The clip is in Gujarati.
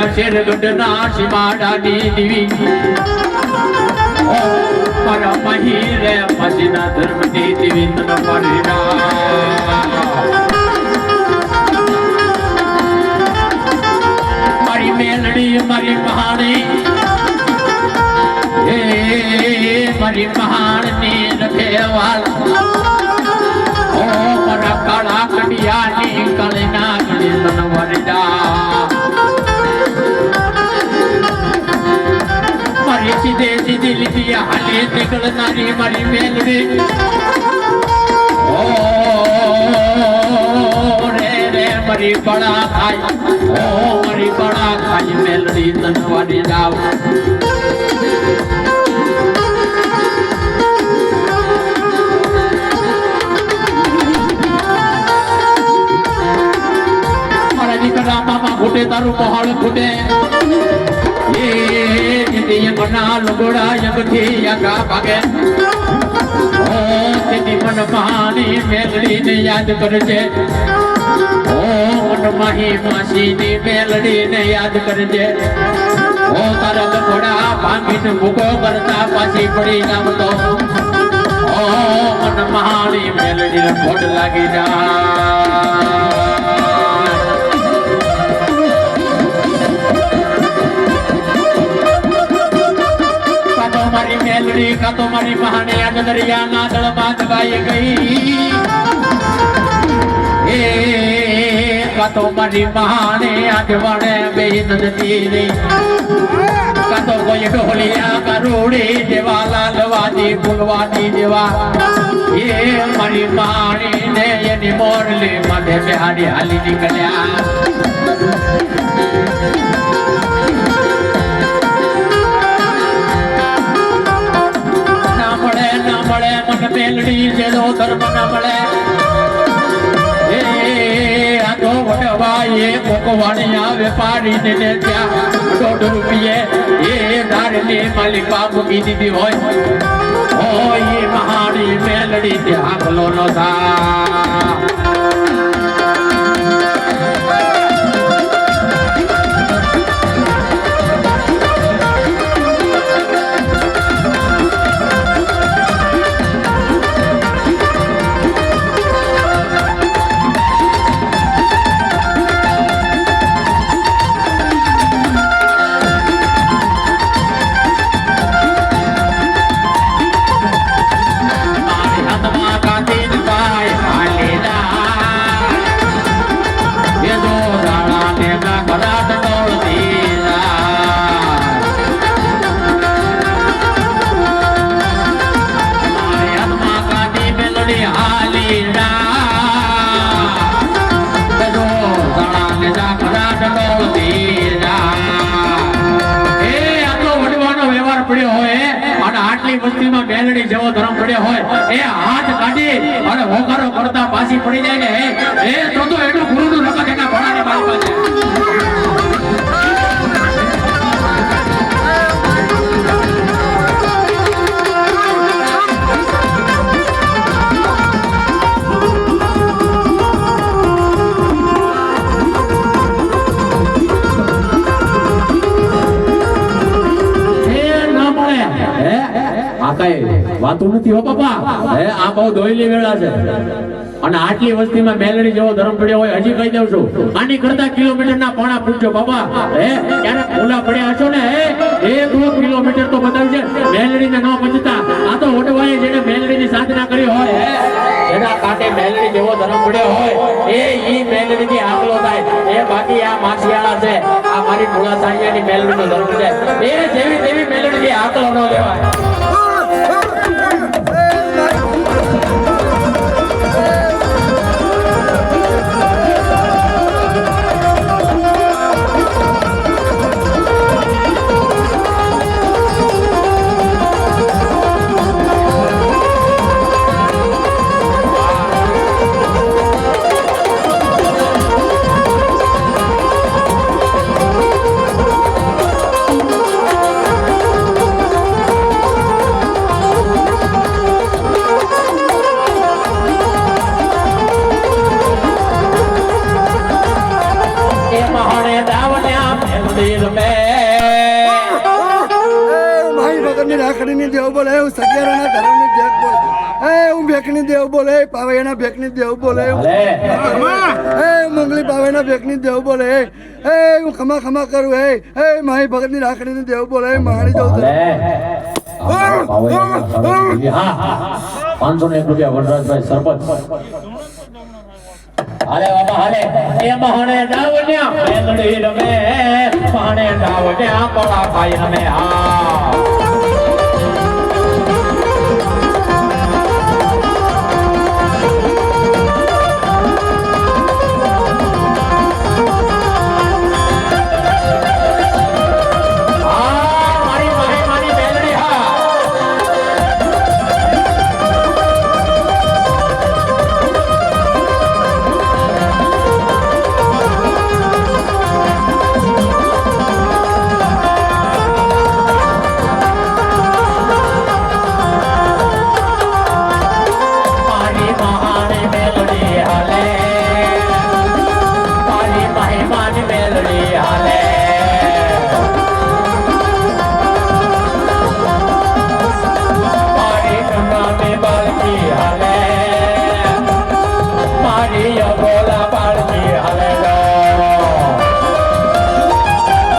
મારા શેરગઢના સીમાડાની દીવી ઓ મારા મહી રે ફસીના ધર્મની દીવી તન સીધી લીધી હાલી નીકળનારી મારી રે મારી બળા ખાય. ઓ મારી બળા ખાય, મેલડી તનવાની જાવ મારા દીકરા મામા ફૂટે તારું પહાડ ફૂટે યાદ કરજે ઓ મન માહી માસીની મેલડીને યાદ કરજે ઓ તારા લગોડા ભાંગીને ભૂકો કરતા પાછી પડી જામ તો ઓ મન મહાની મેલડીને ખોટ લાગી જાય મેલડી કાતો મારી મહાને આજ દરિયાના દળમાં દબાઈ ગઈ. એ કાતો મારી પહાણે આજ વણે બેહી નદતી નહીં કાતો કોઈ ઢોલિયા કરોડી જેવા લાલવાજી ફૂલવાદી જેવા. એ મારી મહાણી ને એની મોરલી માથે બિહારી હાલી નીકળ્યા. વેપારીને ને ત્યાં દોઢ એ ધારની માલિકા મૂકી દીધી હોય. હોય એ મહાણી મેલડી ત્યાં ભલો નો થા આટલી વસ્તીમાં મેલડી જેવો ધર્મ પડ્યો હોય, એ હાથ કાઢી અને હોકારો કરતા પાછી પડી જાય ને એ તો તો વાતું નથી હો, પપ્પા. હે, આ બહુ દોયલી વેળા છે. અને આટલી વસ્તીમાં મેલડી જેવો ધર્મ પડ્યો હોય, હજી કહી દઉં છું. આની કરતા કિલોમીટર ના પાણા પૂછજો બાબા હે, ક્યારેક ભૂલા પડ્યા હશો ને, હે? એક કિલોમીટર તો બતાવજે મેલડી ને ન પચતા. આ તો ઓટવાએ જેને મેલડીની સાધના કરી હોય એના કાંઠે મેલડી જેવો ધર્મ પડ્યો હોય, એ ઈ મેલડી ની આગલો થાય. એ બાકી આ માછીયાળા છે. આ મારી ભોળા સાહિયાની મેલડી નો ધર્મ છે. એ જેવી તેવી મેલડી ની આગલો ન લેવાય. રાખડીની દેવ બોલે હું સગિયારાના ધર્મની દેવ બોલે. એ હું ભેકની દેવ બોલે પાવૈયાના ભેકની દેવ બોલે. એ મંગલી પાવૈયાના ભેકની દેવ બોલે. એ હું ખમા ખમા કરું. એ એ માહી ભગતની રાખડીની દેવ બોલે. મહાણી જવું પાંચસો ને એક રૂપિયા વનરાજભાઈ સરપંચ હાલે બાબા હાલે. એ મહાણે ડાવણ્યા. મેલડી રમે મહાણે ડાવણ્યા પળા ભાઈ રમે હા.